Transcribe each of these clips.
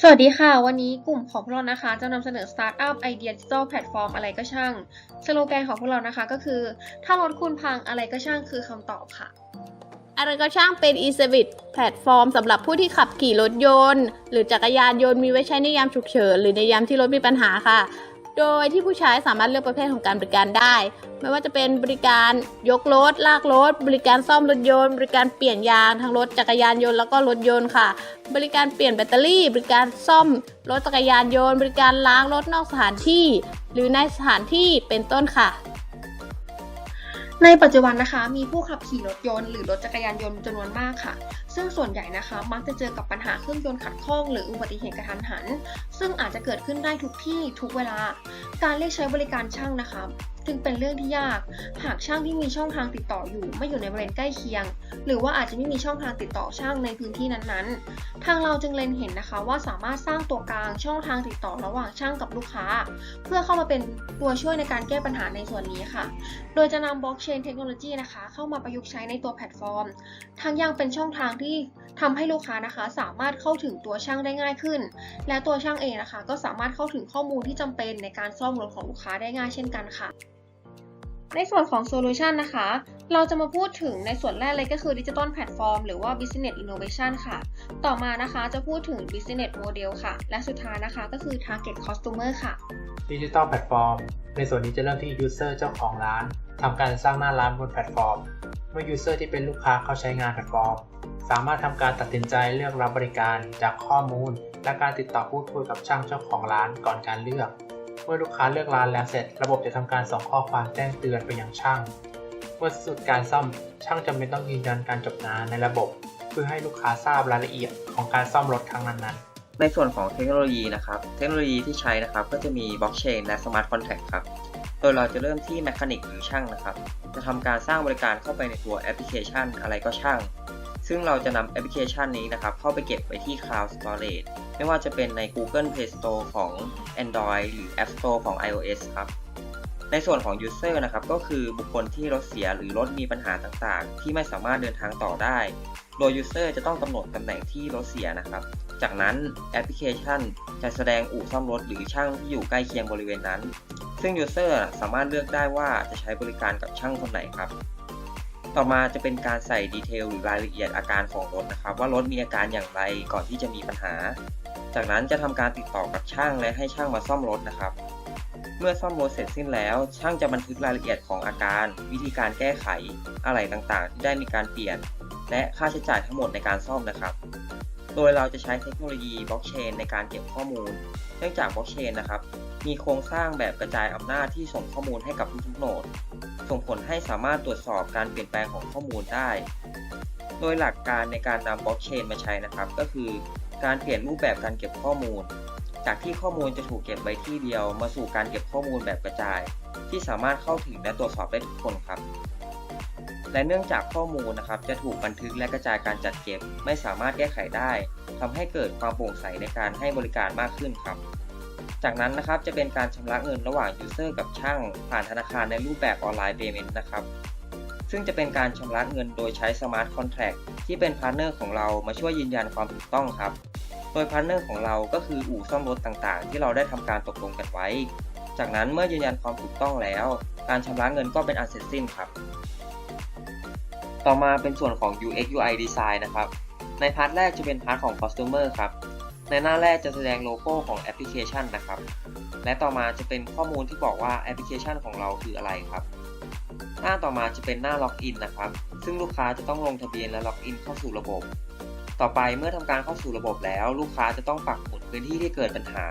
สวัสดีค่ะ วันนี้กลุ่มของพวกเรานะคะจะนำเสนอสตาร์ทอัพไอเดียดิจิทัลแพลตฟอร์มอะไรก็ช่าง สโลแกนของพวกเรานะคะก็คือ ถ้ารถคุณพังอะไรก็ช่างคือคำตอบค่ะ อะไรก็ช่างเป็น e-service แพลตฟอร์มสำหรับผู้ที่ขับขี่รถยนต์ หรือจักรยานยนต์มีไว้ใช้ในยามฉุกเฉินหรือในยามที่รถมีปัญหาค่ะ โดยที่ผู้ใช้สามารถเลือกประเภทของการบริการได้ ไม่ว่าจะเป็นบริการยกรถ ลากรถ บริการซ่อมรถยนต์ บริการเปลี่ยนยางทั้งรถจักรยานยนต์แล้วก็รถยนต์ค่ะ บริการเปลี่ยนแบตเตอรี่ บริการซ่อมรถจักรยานยนต์ บริการล้างรถนอกสถานที่ หรือในสถานที่เป็นต้นค่ะ ในปัจจุบันนะคะมีผู้ขับขี่รถยนต์หรือรถจักรยานยนต์จำนวนมากค่ะ ซึ่งส่วนใหญ่นะคะ มักจะเจอกับปัญหาเครื่องยนต์ขัดข้อง หรืออุบัติเหตุกระทันหัน ซึ่งอาจจะเกิดขึ้นได้ทุกที่ทุกเวลา การเรียกใช้บริการช่างนะคะ จึงเป็นเรื่องที่ยาก หากช่างที่มีช่องทางติดต่ออยู่ ไม่อยู่ในบริเวณใกล้เคียง หรือว่าอาจจะไม่มีช่องทางติดต่อช่างในพื้นที่นั้นๆ ทางเราจึงเล็งเห็นนะคะว่าสามารถสร้างตัวกลางช่องทางติดต่อระหว่างช่างกับลูกค้า เพื่อเข้ามาเป็นตัวช่วยในการแก้ปัญหาในส่วนนี้ค่ะ โดยจะนำบล็อกเชนเทคโนโลยีนะคะ เข้ามาประยุกต์ใช้ในตัวแพลตฟอร์มทั้งยังเป็นช่องทางที่ทำให้ลูกค้านะคะ สามารถเข้าถึงตัวช่างได้ง่ายขึ้น และตัวช่างเองนะคะ ก็สามารถเข้าถึงข้อมูลที่จำเป็นในการซ่อมรถของลูกค้าได้ง่ายเช่นกันค่ะ ในส่วนของโซลูชันนะคะ เราจะมาพูดถึงในส่วนแรกเลยก็คือดิจิ t a ลแพลตฟอร์มหรือว่า Business Innovation ค่ะ ต่อมานะคะจะพูดถึง Business Model ค่ะ และสุดท้ายนะคะก็คือ Target Customer ค่ะดิจิทัลแพลตฟอร์มในส่วนนี้จะเริ่มที่ User เจ้าของร้านทำการสร้างหน้าร้านบนแพลตฟอร์ม เมื่อ User ที่เป็นลูกค้าเข้าใช้งานแพลตฟอร์ม สามารถทำการตัดสินใจเลือกรับบริการจากข้อมูล และการติดต่อพูดคุยกับช่างเจ้าของร้านก่อนการเลือก เมื่อลูกค้าเลือกร้านแล้วเสร็จ ระบบจะทำการส่งข้อความแจ้งเตือนไปยังช่าง เมื่อสุดการซ่อมช่างจำเป็นต้องยืนยันการจบงานในระบบ เพื่อให้ลูกค้าทราบรายละเอียดของการซ่อมรถครั้งนั้นๆในส่วนของเทคโนโลยีนะครับ เทคโนโลยีที่ใช้นะครับ ก็จะมีบล็อกเชนและสมาร์ทคอนแท็กครับ โดยเราจะเริ่มที่แมคานิกหรือช่างนะครับ จะทำการสร้างบริการเข้าไปในตัวแอปพลิเคชันอะไรก็ช่าง ซึ่งเราจะนำแอปพลิเคชันนี้นะครับ เข้าไปเก็บไว้ที่ Cloud Storage ไม่ว่าจะเป็นใน Google Play Store ของ Android หรือ App Store ของ iOS ครับในส่วนของ User นะครับก็คือบุคคลที่รถเสียหรือรถมีปัญหาต่างๆ ที่ไม่สามารถเดินทางต่อได้ โดย User จะต้องกำหนดตำแหน่งที่รถเสียนะครับ จากนั้นแอปพลิเคชันจะแสดงอู่ซ่อมรถหรือช่างที่อยู่ใกล้เคียงบริเวณนั้น ซึ่ง User สามารถเลือกได้ว่าจะใช้บริการกับช่างคนไหนครับ ต่อมาจะเป็นการใส่ดีเทลหรือรายละเอียดอาการของรถนะครับ ว่ารถมีอาการอย่างไรก่อนที่จะมีปัญหา จากนั้นจะทำการติดต่อกับช่างและให้ช่างมาซ่อมรถนะครับ เมื่อซ่อมรถเสร็จสิ้นแล้ว ช่างจะบันทึกรายละเอียดของอาการ วิธีการแก้ไข อะไรต่างๆ ที่ได้มีการเปลี่ยน และค่าใช้จ่ายทั้งหมดในการซ่อมนะครับ โดยเราจะใช้เทคโนโลยีบล็อกเชนในการเก็บข้อมูล เนื่องจากบล็อกเชนนะครับ มีโครงสร้างแบบกระจายอำนาจที่ส่งข้อมูลให้กับทุกๆโนด ส่งผลให้สามารถตรวจสอบการเปลี่ยนแปลงของข้อมูลได้ โดยหลักการในการนำบล็อกเชนมาใช้นะครับ ก็คือการเปลี่ยนรูปแบบการเก็บข้อมูล จากที่ข้อมูลจะถูกเก็บไว้ที่เดียว มาสู่การเก็บข้อมูลแบบกระจาย ที่สามารถเข้าถึงและตรวจสอบได้ทุกคนครับ และเนื่องจากข้อมูลนะครับจะถูกบันทึกและกระจายการจัดเก็บ ไม่สามารถแก้ไขได้ทำให้เกิดความโปร่งใสในการให้บริการมากขึ้นครับ จากนั้นนะครับจะเป็นการชำระเงินระหว่าง User กับช่าง ผ่านธนาคารในรูปแบบออนไลน์ Payment นะครับ ซึ่งจะเป็นการชำระเงินโดยใช้ Smart Contract ที่เป็นพาร์ทเนอร์ของเรามาช่วยยืนยันความถูกต้องครับ โดยพาร์ทเนอร์ของเราก็คืออู่ซ่อมรถต่างๆ ที่เราได้ทำการตกลงกันไว้ จากนั้นเมื่อยืนยันความถูกต้องแล้ว การชำระเงินก็เป็นอันเสร็จสิ้นครับ ต่อมาเป็นส่วนของ UX UI Design นะครับ ในพาร์ทแรกจะเป็นพาร์ทของ Customer ครับ ในหน้าแรกจะแสดงโลโก้ของแอปพลิเคชันนะครับ และต่อมาจะเป็นข้อมูลที่บอกว่าแอปพลิเคชันของเราคืออะไรครับ หน้าต่อมาจะเป็นหน้าล็อกอินนะครับ ซึ่งลูกค้าจะต้องลงทะเบียนและล็อกอินเข้าสู่ระบบ ต่อไปเมื่อทำการเข้าสู่ระบบแล้ว ลูกค้าจะต้องปักหมุดพื้นที่ที่เกิดปัญหา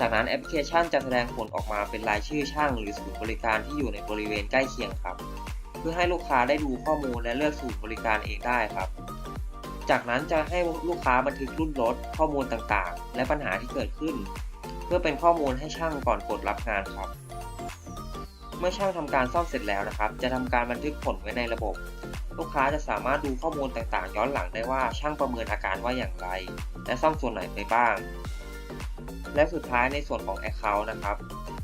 จากนั้นแอปพลิเคชันจะแสดงผลออกมาเป็นรายชื่อช่าง หรือศูนย์บริการที่อยู่ในบริเวณใกล้เคียงครับ เพื่อให้ลูกค้าได้ดูข้อมูลและเลือกศูนย์บริการเองได้ครับ จากนั้นจะให้ลูกค้าบันทึกรุ่นรถข้อมูลต่างๆ และปัญหาที่เกิดขึ้น เพื่อเป็นข้อมูลให้ช่างก่อนกดรับงานครับ เมื่อช่างทำการซ่อมเสร็จแล้วนะครับ จะทำการบันทึกผลไว้ในระบบ ลูกค้าจะสามารถดูข้อมูลต่างๆ ย้อนหลังได้ว่าช่างประเมินอาการว่าอย่างไร และซ่อมส่วนไหนไปบ้าง และสุดท้ายในส่วนของ Account นะครับ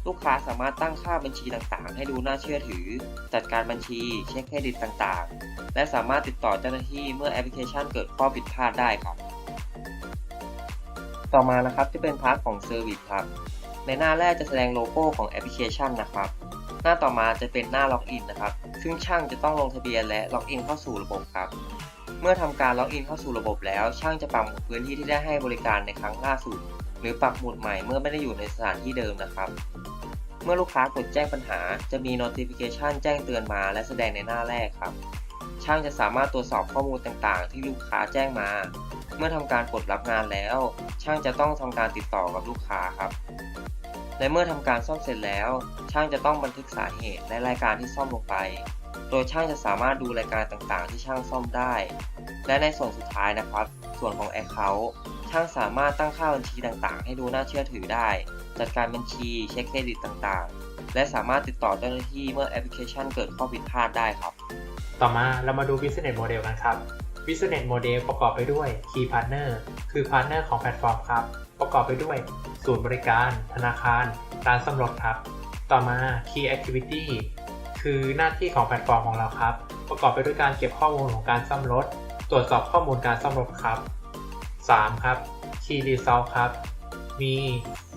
ลูกค้าสามารถตั้งค่าบัญชีต่างๆ ให้ดูน่าเชื่อถือ จัดการบัญชี เช็คเครดิตต่างๆ และสามารถติดต่อเจ้าหน้าที่เมื่อแอปพลิเคชันเกิดข้อผิดพลาดได้ครับ ต่อมานะครับจะเป็นพาร์ทของ Service ครับ ในหน้าแรกจะแสดงโลโก้ของแอปพลิเคชันนะครับ หน้าต่อมาจะเป็นหน้าล็อกอินนะครับ ซึ่งช่างจะต้องลงทะเบียนและล็อกอินเข้าสู่ระบบครับ เมื่อทำการล็อกอินเข้าสู่ระบบแล้ว ช่างจะปักหมุดพื้นที่ที่ได้ให้บริการในครั้งล่าสุดหรือปักหมุดใหม่เมื่อไม่ได้อยู่ในสถานที่เดิมนะครับ เมื่อลูกค้ากดแจ้งปัญหา จะมี notification แจ้งเตือนมาและแสดงในหน้าแรกครับ ช่างจะสามารถตรวจสอบข้อมูลต่างๆ ที่ลูกค้าแจ้งมา เมื่อทำการกดรับงานแล้ว ช่างจะต้องทำการติดต่อกับลูกค้าครับ และเมื่อทำการซ่อมเสร็จแล้ว ช่างจะต้องบันทึกสาเหตุและรายการที่ซ่อมลงไป โดยช่างจะสามารถดูรายการต่างๆ ที่ช่างซ่อมได้ และในส่วนสุดท้ายนะครับ ส่วนของ Account ช่างสามารถตั้งค่าบัญชีต่างๆ ให้ดูน่าเชื่อถือได้ จัดการบัญชี เช็คเครดิตต่างๆ และสามารถติดต่อเจ้าหน้าที่เมื่อแอปพลิเคชันเกิดข้อผิดพลาดได้ครับ ต่อมาเรามาดู Business Model กันครับ Business Model ประกอบไปด้วย Key Partner คือ Partner ของแพลตฟอร์มครับ ประกอบไปด้วย ศูนย์บริการ ธนาคาร ร้านซ่อมรถครับ ต่อมา Key Activity คือหน้าที่ของแพลตฟอร์มของเราครับ ประกอบไปด้วยการเก็บข้อมูลของการซ่อมรถ ตรวจสอบข้อมูลการซ่อมรถครับ 3. ครับ Key Result ครับ มี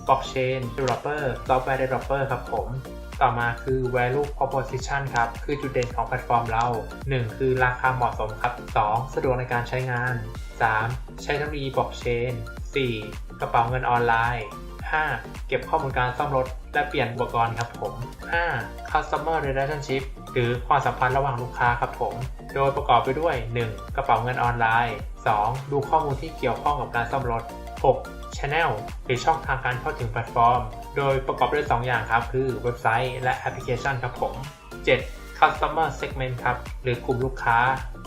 Blockchain Developer Software Developer ครับผม ต่อมาคือ value proposition ครับ คือจุดเด่นของแพลตฟอร์มเรา 1. คือราคาเหมาะสมครับ 2. สะดวกในการใช้งาน 3. ใช้เทคโนโลยีบล็อกเชน 4. กระเป๋าเงินออนไลน์ 5. เก็บข้อมูลการซ่อมรถ และเปลี่ยนอุปกรณ์ครับผม 5. customer relationship หรือความสัมพันธ์ระหว่างลูกค้าครับผม โดยประกอบไปด้วย 1. กระเป๋าเงินออนไลน์ 2. ดูข้อมูลที่เกี่ยวข้องกับการซ่อมรถ 6. Channel หรือช่องทางการเข้าถึงแพลตฟอร์ม โดยประกอบด้วย 2 อย่างครับ คือเว็บไซต์และแอปพลิเคชันครับผม 7. Customer Segment ครับ หรือกลุ่มลูกค้า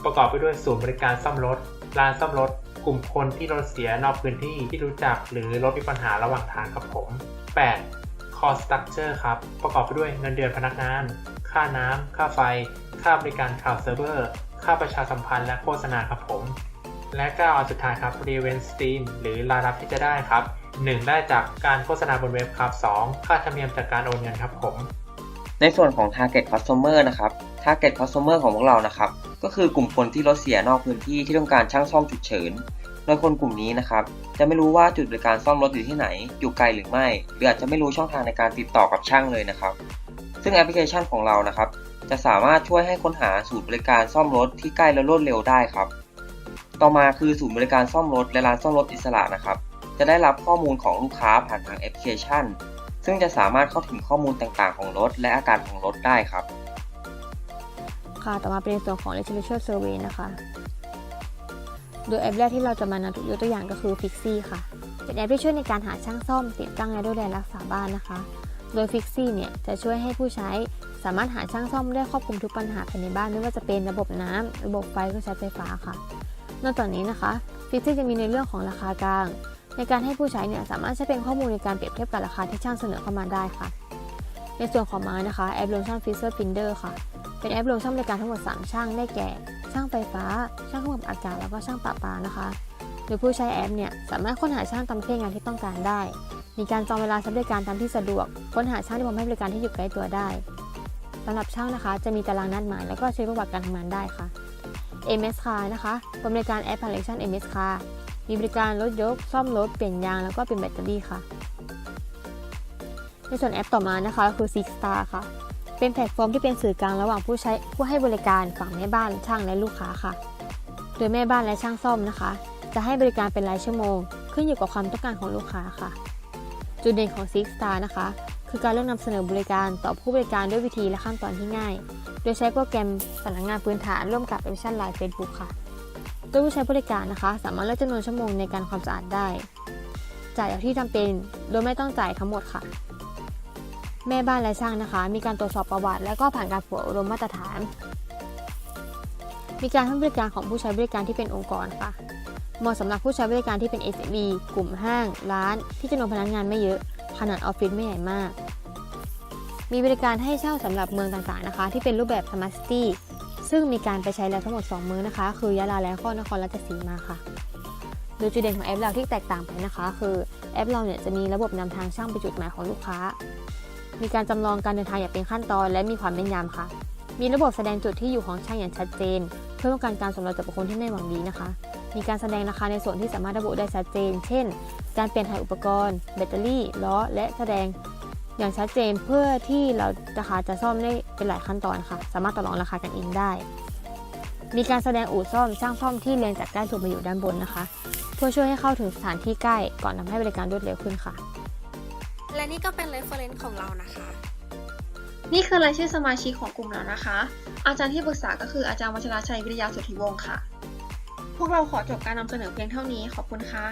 ประกอบไปด้วยศูนย์บริการซ่อมรถ ร้านซ่อมรถ กลุ่มคนที่รถเสียนอกพื้นที่ที่รู้จัก หรือรถมีปัญหาระหว่างทางครับผม 8. Cost Structure ครับ ประกอบไปด้วยเงินเดือนพนักงาน ค่าน้ำค่าไฟ ค่าบริการข่าวเซิร์ฟเวอร์ ค่าประชาสัมพันธ์และโฆษณาครับผม และ9อันสุดท้ายครับ Revenue Stream หรือรายรับที่จะได้ครับ 1. ได้จากการโฆษณาบนเว็บครับ 2. ค่าธรรมเนียมจากการโอนเงินครับผม ในส่วนของ Target Customer นะครับ Target Customer ของพวกเรานะครับ ก็คือกลุ่มคนที่รถเสียนอกพื้นที่ที่ต้องการช่างซ่อมฉุกเฉิน โดยคนกลุ่มนี้นะครับ จะไม่รู้ว่าจุดบริการซ่อมรถอยู่ที่ไหน อยู่ไกลหรือไม่ หรืออาจจะไม่รู้ช่องทางในการติดต่อกับช่างเลยนะครับ ซึ่งแอปพลิเคชันของเรานะครับ จะสามารถช่วยให้ค้นหาศูนย์บริการซ่อมรถที่ใกล้และรวดเร็วได้ครับ ต่อมาคือศูนย์บริการซ่อมรถและร้านซ่อมรถอิสระนะครับ จะได้รับข้อมูลของลูกค้าผ่านทางแอปพลิเคชัน ซึ่งจะสามารถเข้าถึงข้อมูลต่างๆ ของรถ และอาการของรถได้ครับ ค่ะ ต่อมาเป็นส่วนของ Literature Survey นะคะ โดยแอปแรกที่เราจะมานำยกตัวอย่างก็คือ Fixie ค่ะ เป็นแอปที่ช่วยในการหาช่างซ่อมติดตั้งและดูแลรักษาบ้านนะคะ โดย Fixie เนี่ยจะช่วยให้ผู้ใช้สามารถหาช่างซ่อมได้ครอบคลุมทุกปัญหาภายในบ้านไม่ว่าจะเป็นระบบน้ำระบบไฟเครื่องใช้ไฟฟ้าค่ะ นอกจากนี้นะคะ Fixie จะมีในเรื่องของราคากลาง ในการให้ผู้ใช้เนี่ยสามารถใช้เป็นข้อมูลในการเปรียบเทียบกับราคาที่ช่างเสนอเข้ามาได้ค่ะ ในส่วนของมานะคะแอปโลชั่นฟิเซอร์พินเดอร์ค่ะ เป็นแอปรวมช่างบริการทั้งหมด 3 ช่างได้แก่ ช่างไฟฟ้า ช่างเครื่องปรับอากาศแล้วก็ช่างปะปานะคะโดยผู้ใช้แอปเนี่ยสามารถค้นหาช่างตามที่งานที่ต้องการได้ มีการจองเวลาใช้บริการตามที่สะดวก ค้นหาช่างที่พร้อมให้บริการที่อยู่ใกล้ตัวได้สำหรับช่างนะคะ จะมีตารางนัดหมายแล้วก็เช็คประวัติการทำงานได้ค่ะ MS Car นะคะบริการแอป Collection MS Car มีบริการรถยก ซ่อมรถ เปลี่ยนยาง แล้วก็เปลี่ยนแบตเตอรี่ค่ะ ในส่วนแอปต่อมานะคะคือ Six Star ค่ะ เป็นแพลตฟอร์มที่เป็นสื่อกลางระหว่างผู้ใช้ผู้ให้บริการฝั่งแม่บ้านช่างและลูกค้าค่ะ โดยแม่บ้านและช่างซ่อมนะคะ จะให้บริการเป็นรายชั่วโมง ขึ้นอยู่กับความต้องการของลูกค้าค่ะ จุดเด่นของ Six Star นะคะ คือการเลือกนำเสนอบริการต่อผู้บริการด้วยวิธีและขั้นตอนที่ง่าย โดยใช้โปรแกรมสำนักงานพื้นฐานร่วมกับแอปพลิเคชัน Line Facebook ค่ะ โดยผู้ใช้บริการนะคะ สามารถเลือกจำนวนชั่วโมงในการความสะอาดได้ จ่ายเอาที่จำเป็น โดยไม่ต้องจ่ายทั้งหมดค่ะ แม่บ้านและช่างนะคะ มีการตรวจสอบประวัติ และก็ผ่านการฝึกอบรมมาตรฐาน มีการให้บริการของผู้ใช้บริการที่เป็นองค์กรค่ะเหมาะสำหรับผู้ใช้บริการที่เป็น SME กลุ่มห้าง ร้าน ที่จำนวนพนักงานไม่เยอะ ขนาดออฟฟิศไม่ใหญ่มาก มีบริการให้เช่าสำหรับเมืองต่างๆนะคะ ที่เป็นรูปแบบ Smart City ซึ่งมีการไปใช้แล้วทั้งหมด 2 เมืองนะคะ คือยะลาและข้อนครราชสีมาค่ะโดยจุดเด่นของแอปเราที่แตกต่างไปนะคะ คือแอปเราเนี่ยจะมีระบบนำทางช่างไปจุดหมายของลูกค้า มีการจำลองการเดินทางอย่างเป็นขั้นตอน และมีความแม่นยำค่ะ มีระบบแสดงจุดที่อยู่ของช่างอย่างชัดเจน เพื่อป้องกันการสำรวจจากบุคคลที่ไม่หวังดีนะคะ มีการแสดงราคาในส่วนที่สามารถระบุได้ชัดเจน เช่น การเปลี่ยนถ่ายอุปกรณ์ แบตเตอรี่ล้อและแสดง อย่างชัดเจนเพื่อที่เรานะคะจะซ่อมได้เป็นหลายขั้นตอนค่ะ สามารถต่อรองราคากันเองได้ มีการแสดงอู่ซ่อมช่างซ่อมที่เรียงจากใกล้สุดมาอยู่ด้านบนนะคะ เพื่อช่วยให้เข้าถึงสถานที่ใกล้ก่อนทำให้บริการรวดเร็วขึ้นค่ะ และนี่ก็เป็น reference ของเรานะคะนี่คือรายชื่อสมาชิกของกลุ่มเรานะคะ อาจารย์ที่ปรึกษาก็คืออาจารย์วัชราชัยวิทยาสุทธิวงศ์ค่ะ พวกเราขอจบการนำเสนอเพียงเท่านี้ ขอบคุณค่ะ